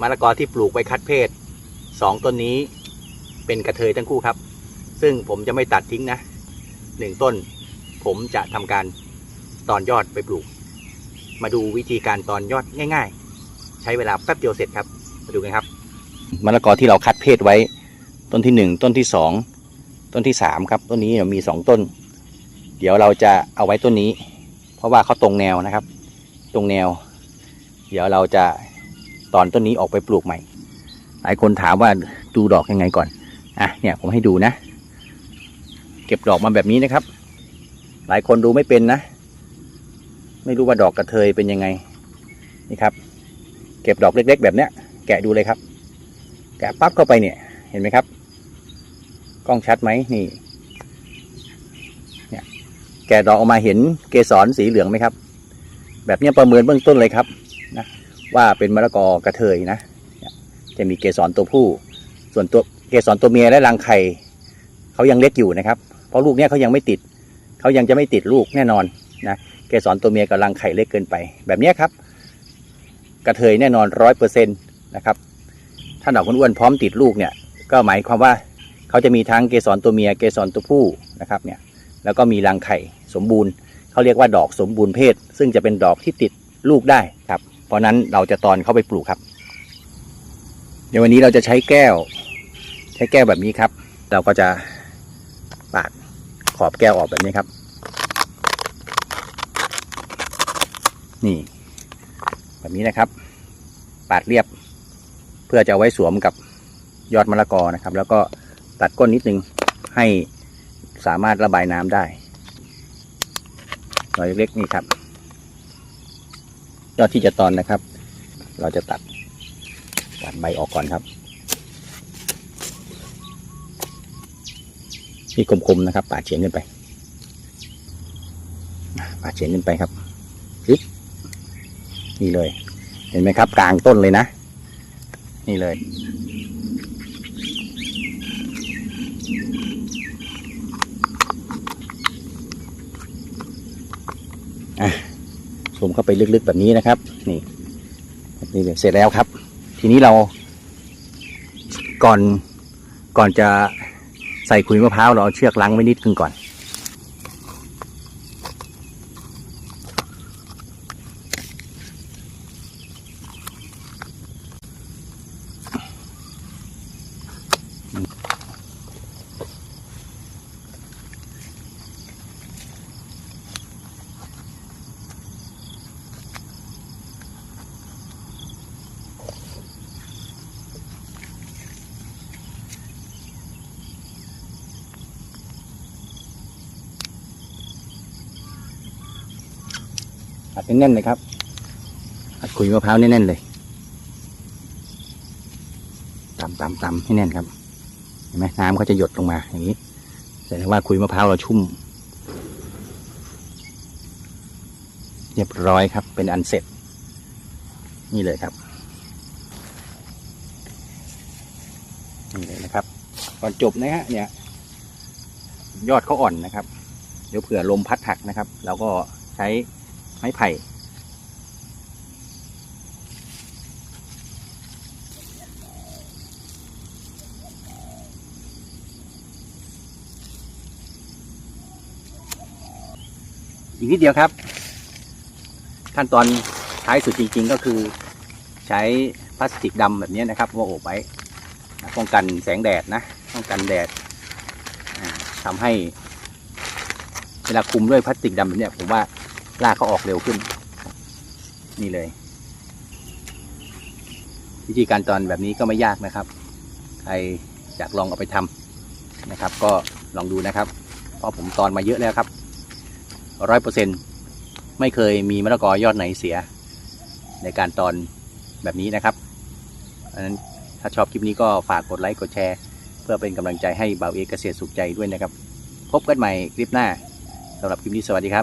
มะละกอที่ปลูกไว้คัดเพศสองต้นนี้เป็นกระเทยทั้งคู่ครับ ซึ่งผมจะไม่ตัดทิ้งนะหนึ่งต้น ผมจะทำการตอนยอดไปปลูก มาดูวิธีการตอนยอดง่าย ๆ ใช้เวลาแป๊บเดียวเสร็จครับ มาดูกันครับมะละกอที่เราคัดเพศไว้ ต้นที่หนึ่งต้นที่สองต้นที่สามครับ ต้นนี้มีสองต้น เดี๋ยวเราจะเอาไว้ต้นนี้ เพราะว่าเขาตรงแนวนะครับ ตรงแนว เดี๋ยวเราจะ ตอนต้นนี้ออกไปปลูกใหม่ หลายคนถามว่าดูดอกยังไงก่อนอะเนี่ยผมให้ดูนะ เก็บดอกมาแบบนี้นะครับ หลายคนดูไม่เป็นนะ ไม่รู้ว่าดอกกระเทยเป็นยังไงนี่ครับ เก็บดอกเล็ก ๆ แบบเนี้ย แกะดูเลยครับ แกะปั๊บเข้าไปเนี่ย เห็นไหมครับ กล้องชัดไหมนี่เนี่ยแกะดอกออกมาเห็นเกสรสีเหลืองไหมครับ แบบนี้ประเมินเบื้องต้นเลยครับ ว่าเป็นมะละกอกระเทยนะ จะมีเกสรตัวผู้ ส่วนตัวเกสรตัวเมียและรังไข่เขายังเล็กอยู่นะครับ เพราะลูกเนี้ยเขายังไม่ติดเขายังจะไม่ติดลูกแน่นอนนะเกสรตัวเมียกับรังไข่เล็กเกินไป แบบนี้ครับ กระเทยแน่นอนร้อยเปอร์เซ็นต์นะครับถ้าดอกอ้วนพร้อมติดลูกเนี่ยก็หมายความว่าเขาจะมีทั้งเกสรตัวเมียเกสรตัวผู้นะครับเนี่ยแล้วก็มีรังไข่สมบูรณ์เขาเรียกว่าดอกสมบูรณ์เพศ ซึ่งจะเป็นดอกที่ติดลูกได้ครับ ราะนั้นเราจะตอนเข้าไปปลูกครับ เดี๋ยววันนี้เราจะใช้แก้ว ใช้แก้วแบบนี้ครับ เราก็จะปาดขอบแก้วออกแบบนี้ครับ นี่ แบบนี้นะครับ ปาดเรียบ เพื่อจะไว้สวมกับยอดมะละกอนะครับ แล้วก็ตัดก้นนิดนึงให้สามารถระบายน้ำได้รอยเล็กๆนี่ครับ ยอดที่จะตอนนะครับ เราจะตัดตัดใบออกก่อนครับนี่คมๆนะครับปาดเฉียงขึ้นไปปาดเฉียงขึ้นไปครับปึ๊บนี่เลย เห็นไหมครับ กลางต้นเลยนะ นี่เลย อะ ซู มเข้าไปลึกๆแบบนี้นะครับ นี่นี่เสร็จแล้วครับ ทีนี้เรา ก่อนก่อนจะใส่ขุยมะพร้าวเราเอาเชือกล้างไว้นิดนึงก่อน อัดแน่นๆเลยครับ อัดขุยมะพร้าวแน่นๆเลยตำตำตำให้แน่นครับ เห็นไหมน้ำก็จะหยดลงมาอย่างนี้แสดงว่าขุยมะพร้าวเราชุ่ม เรียบร้อยครับ เป็นอันเสร็จ นี่เลยครับ นี่เลยนะครับ ก่อนจบนะฮะเนี่ย ยอดเขาอ่อนนะครับ เดี๋ยวเผื่อลมพัดหักนะครับ เราก็ใช้ ไม้ไผ่อีกนิดเดียวครับ ขั้นตอนท้ายสุดจริง ๆ ก็คือใช้พลาสติกดำแบบนี้นะครับมาโอบไว้ป้องกันแสงแดดนะป้องกันแดดทำให้เวลาคุมด้วยพลาสติกดำแบบนี้ผมว่า รากเขาออกเร็วขึ้น นี่เลย วิธีการตอนแบบนี้ก็ไม่ยากนะครับ ใครอยากลองเอาไปทำนะครับ ก็ลองดูนะครับ เพราะผมตอนมาเยอะแล้วครับร้อยเปอร์เซ็นไม่เคยมีมะละกอยอดไหนเสีย ในการตอนแบบนี้นะครับอันนั้นถ้าชอบคลิปนี้ก็ฝากกดไลค์กดแชร์ เพื่อเป็นกำลังใจให้บ่าวเอกเกษตรสุขใจด้วยนะครับ พบกันใหม่คลิปหน้าสำหรับคลิปนี้สวัสดีครับ